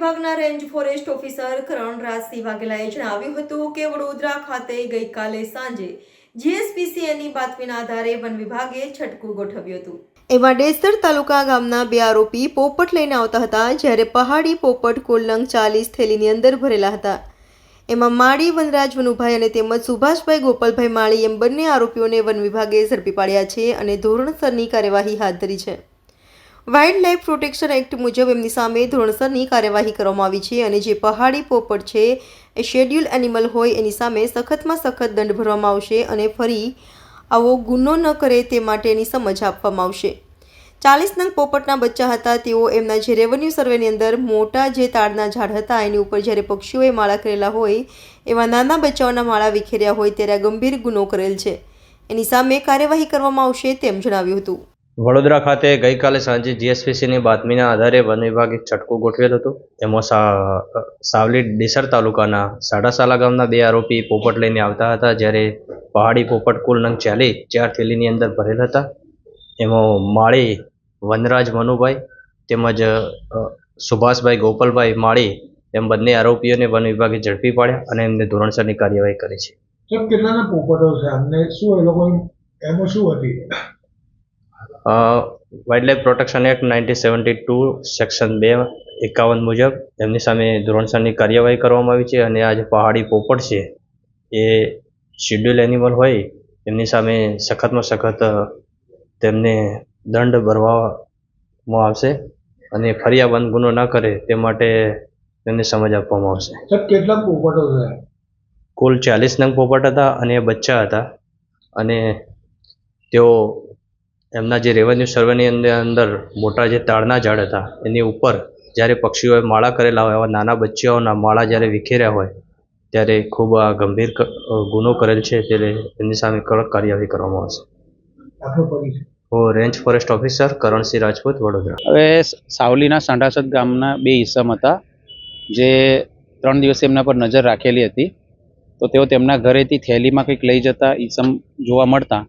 જિલ્લાના range forest officer Karan Rajsinh વાઘેલાએ જણાવ્યું હતું કે વડોદરા ખાતે ગઈકાલે સાંજે જીએસપીસીએની બાતમીના આધારે વન વિભાગે છટકું ગોઠવ્યું હતું. એમાં ડેસર તાલુકા ગામના બે આરોપી પોપટ લઈને આવતા હતા જ્યારે પહાડી પોપટ કોલંગ ચાલીસ થેલીની અંદર ભરેલા હતા. એમાં માળી, વનરાજ, વનુભાઈ અને તેમજ સુભાષભાઈ, ગોપાલભાઈ માળી એમ બંને આરોપીઓને વન વિભાગે ઝડપી પાડ્યા છે અને ધોરણસરની કાર્યવાહી હાથ ધરી છે. વાઇલ્ડ લાઇફ પ્રોટેક્શન એક્ટ મુજબ એમની સામે ધોરણસરની કાર્યવાહી કરવામાં આવી છે અને જે પહાડી પોપટ છે, એ શેડ્યુલ એનિમલ હોય એની સામે સખતમાં સખત દંડ ભરવામાં આવશે અને ફરી આવો ગુનો ન કરે તે માટેની સમજ આપવામાં આવશે. ચાલીસ નંગ પોપટના બચ્ચા હતા, તેઓ એમના જે રેવન્યુ સર્વેની અંદર મોટા જે તાડના ઝાડ હતા, એની ઉપર જ્યારે પક્ષીઓએ માળા કરેલા હોય, એવા નાના બચ્ચાઓના માળા વિખેર્યા હોય ત્યારે આ ગંભીર ગુનો કરેલ છે. એની સામે કાર્યવાહી કરવામાં આવશે તેમ જણાવ્યું હતું. વડોદરા ખાતે ગઈકાલે સાંજે જીએસપીસીની બાતમીના આધારે વન વિભાગે ચટકો ગોઠવેલ હતો. સા સાવલી ડેસર તાલુકાના સાડાસાલા ગામના બે આરોપી પોપટ લઈને આવતા હતા, જ્યારે પહાડી પોપટ કુલ નંગ ચાલી ચાર થેલીની અંદર ભરેલ હતા. એમાં માળી વનરાજ મનુભાઈ તેમજ સુભાષભાઈ ગોપાલભાઈ માળી એમ બંને આરોપીઓને વન વિભાગે ઝડપી પાડ્યા અને એમને ધોરણસરની કાર્યવાહી કરી છે. કેટલાના પોપટો છે? શું એ લોકો એમાં શું હતી? Wild life protection act nineteen seventy two section બે એકાવન મુજબ એમની સામે ધોરણસરની કાર્યવાહી કરવામાં આવી છે અને આ જે પહાડી પોપટ છે એ શિડ્યુલ એનિમલ હોય એમની સામે સખતમાં સખત તેમને દંડ ભરવામાં આવશે અને ફરી આ બંધ ગુનો ન કરે તે માટે તેમને સમજ આપવામાં આવશે. કેટલા પોપટો છે? કુલ ચાલીસ નંગ પોપટ હતા અને એ બચ્ચા હતા અને તેઓ એમના જે રેવન્યુ સર્વેની અંદર અંદર મોટા જે તાળના ઝાડ હતા એની ઉપર જ્યારે પક્ષીઓએ માળા કરેલા હોય એવા નાના બચ્ચાઓના માળા જ્યારે વિખેર્યા હોય ત્યારે ખૂબ આ ગંભીર ગુનો કરેલ છે ત્યારે એમની સામે કડક કાર્યવાહી કરવામાં આવશે. હું range forest officer Karansinh Rajput Vadodara. હવે સાવલીના સાંઢાસદ ગામના બે ઈસમ હતા જે ત્રણ દિવસે એમના પર નજર રાખેલી હતી. તો તેઓ તેમના ઘરેથી થેલીમાં કંઈક લઈ જતા ઈસમ જોવા મળતા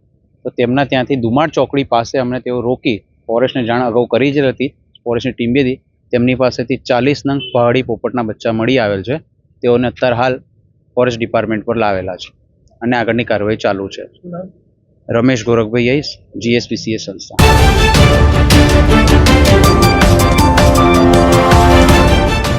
તો તેમના ત્યાંથી દુમાડ ચોકડી પાસે અમને તેઓ રોકી ફોરેસ્ટને જાણ અગાઉ કરી જ હતી. ફોરેસ્ટની ટીમ બી હતી. તેમની પાસેથી ચાલીસ નંગ પહાડી પોપટના બચ્ચા મળી આવેલ છે. તેઓને અત્યારે હાલ ફોરેસ્ટ ડિપાર્ટમેન્ટ પર લાવેલા છે અને આગળની કાર્યવાહી ચાલુ છે. રમેશ ગોરખભાઈ યઈસ જીએસપીસીએ સંસ્થા.